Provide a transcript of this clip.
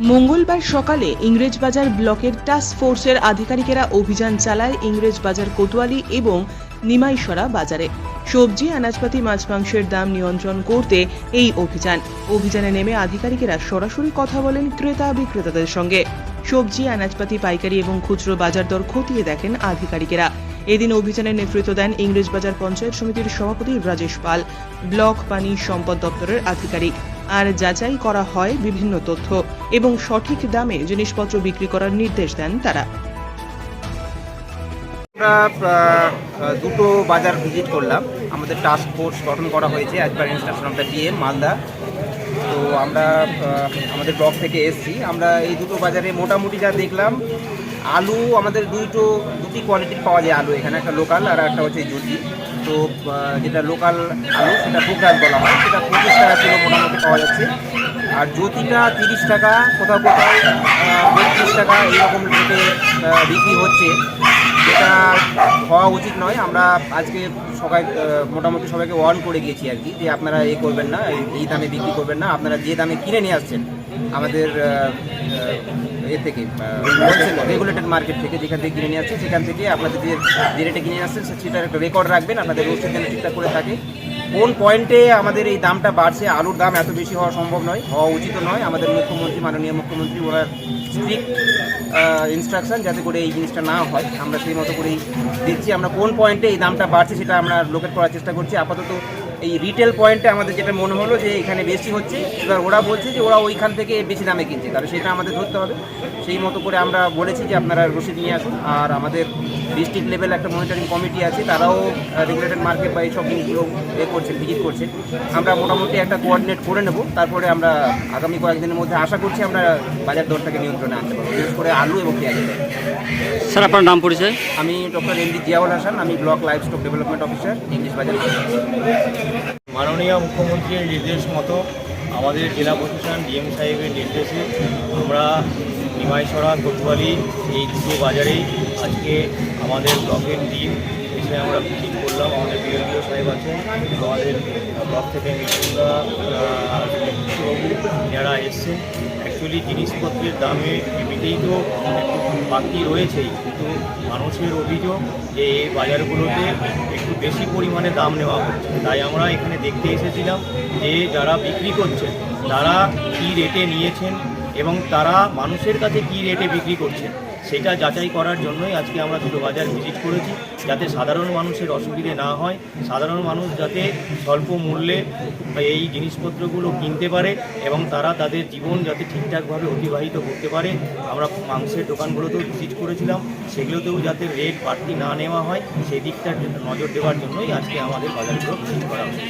মঙ্গলবার সকালে ইংরেজবাজার ব্লকের টাস্ক ফোর্সের আধিকারিকেরা অভিযান চালায় ইংরেজবাজার কোতোয়ালি এবং নিমাইশরা বাজারে। সবজি, আনাজপাতি, মাছ, মাংসের দাম নিয়ন্ত্রণ করতে এই অভিযান। অভিযানে নেমে আধিকারিকেরা সরাসরি কথা বলেন ক্রেতা বিক্রেতাদের সঙ্গে। সবজি, আনাজপাতি, পাইকারি এবং খুচরো বাজার দর খতিয়ে দেখেন আধিকারিকেরা। এদিন অভিযানের নেতৃত্ব দেন ইংরেজবাজার পঞ্চায়েত সমিতির সভাপতি রাজেশ পাল। ব্লক পানি সম্পদ দপ্তরের আধিকারিক। আর যাচাই করা হয় বিভিন্ন তথ্য এবং সঠিক দামে জিনিসপত্র বিক্রি করার নির্দেশ দেন তারা। আমরা দুটো বাজার ভিজিট করলাম। আমাদের টাস্ক ফোর্স গঠন করা হয়েছে অ্যাজ পার ইনস্ট্রাকশন মালদা। তো আমরা আমাদের ব্লক থেকে এসেছি। আমরা এই দুটো বাজারে মোটামুটি যা দেখলাম, আলু আমাদের দুটো, দুটি কোয়ালিটির পাওয়া যায় আলু। এখানে একটা লোকাল আর একটা হচ্ছে জ্যোতি তো যেটা লোকাল আলু, সেটা প্রোগ্রাম বলা হয়। সেটা পঁচিশ টাকা কিলো মোটামুটি পাওয়া যাচ্ছে। আর জ্যোতিটা তিরিশ টাকা, কোথাও কোথাও বত্রিশ টাকা এইরকম রেটে বিক্রি হচ্ছে। যেটা হওয়া উচিত নয়। আমরা আজকে সবাই মোটামুটি সবাইকে ওয়ার্ন করে গিয়েছি আর কি যে আপনারা এ করবেন না, এই- দামে বিক্রি করবেন না। আপনারা যে দামে কিনে নিয়ে আসছেন, আমাদের এ থেকে রেগুলেটেড মার্কেট থেকে যেখান থেকে কিনে নিয়ে আসছেন সেখান থেকে আপনাদের যে যে রেটে কিনে আসছেন সেটার একটা রেকর্ড রাখবেন, আপনাদের রসিদ যেন ঠিকঠাক করে থাকে। কোন পয়েন্টে আমাদের এই দামটা বাড়ছে, আলুর দাম এত বেশি হওয়া সম্ভব নয়, হওয়া উচিত নয়। আমাদের মুখ্যমন্ত্রী, মাননীয় মুখ্যমন্ত্রী, ওনার স্ট্রিক্ট ইনস্ট্রাকশন যাতে করে এই জিনিসটা না হয়। আমরা সেই মতো করেই দেখছি আমরা কোন পয়েন্টে এই দামটা বাড়ছে, সেটা আমরা লোকেট করার চেষ্টা করছি। আপাতত এই রিটেল পয়েন্টে আমাদের যেটা মনে হলো যে এখানে বেশি হচ্ছে এবার ওরা বলছে যে ওরা ওইখান থেকে বেশি দামে কিনছে। তাহলে সেটা আমাদের ধরতে হবে। সেই মতো করে আমরা বলেছি যে আপনারা রসিদ নিয়ে আসুন। আর আমাদের ডিস্ট্রিক্ট লেভেল একটা মনিটরিং কমিটি আছে তারাও রেগুলেটেড মার্কেট বা এইসব জিনিসগুলো এ করছেন ভিজিট করছেন। আমরা মোটামুটি একটা কোঅর্ডিনেট করে নেব। তারপরে আমরা আগামী কয়েকদিনের মধ্যে আশা করছি আমরা বাজার দরটাকে নিয়ন্ত্রণে আনতে পারব। বিশেষ করে আলু এবং পেঁয়াজ। স্যার আপনার নাম পরিচয়? আমি doctor M D Ziaul Hasan. আমি block life stock development officer English Bazar. মাননীয় মুখ্যমন্ত্রীর নির্দেশ মতো আমাদের জেলা প্রশাসন ডিএম সাহেবের নির্দেশে আমরা নিমাইশরা কোতোয়ালি, এই দুটো বাজারেই আজকে আমাদের ব্লকের টিম এসে আমরা ভিজিট করলাম। আমাদের বিএলডিও সাহেব আছেন আমাদের ব্লক থেকে বাবু যারা এসছেন অ্যাকচুয়ালি জিনিসপত্রের দামে এমনিতেই তো একটু বাকি রয়েছেই। কিন্তু মানুষের অভিযোগ যে এই বাজারগুলোতে একটু বেশি পরিমাণে দাম নেওয়া হচ্ছে। তাই আমরা এখানে দেখতে এসেছিলাম যে যারা বিক্রি করছেন, তারা কী রেটে নিয়েছেন এবং তারা মানুষের কাছে কী রেটে বিক্রি করছেন? সেটা যাচাই করার জন্যই আজকে আমরা দুটো বাজার ভিজিট করেছি, যাতে সাধারণ মানুষের অসুবিধে না হয়, সাধারণ মানুষ যাতে স্বল্প মূল্যে এই জিনিসপত্রগুলো কিনতে পারে এবং তারা তাদের জীবন যাতে ঠিকঠাকভাবে অতিবাহিত করতে পারে। আমরা মাংসের দোকানগুলোতেও ভিজিট করেছিলাম, সেগুলোতেও যাতে রেট বাড়তি না নেওয়া হয়, সেই দিকটা নজর দেওয়ার জন্যই আজকে আমাদের বাজারগুলো ভিজিট করা হয়েছে।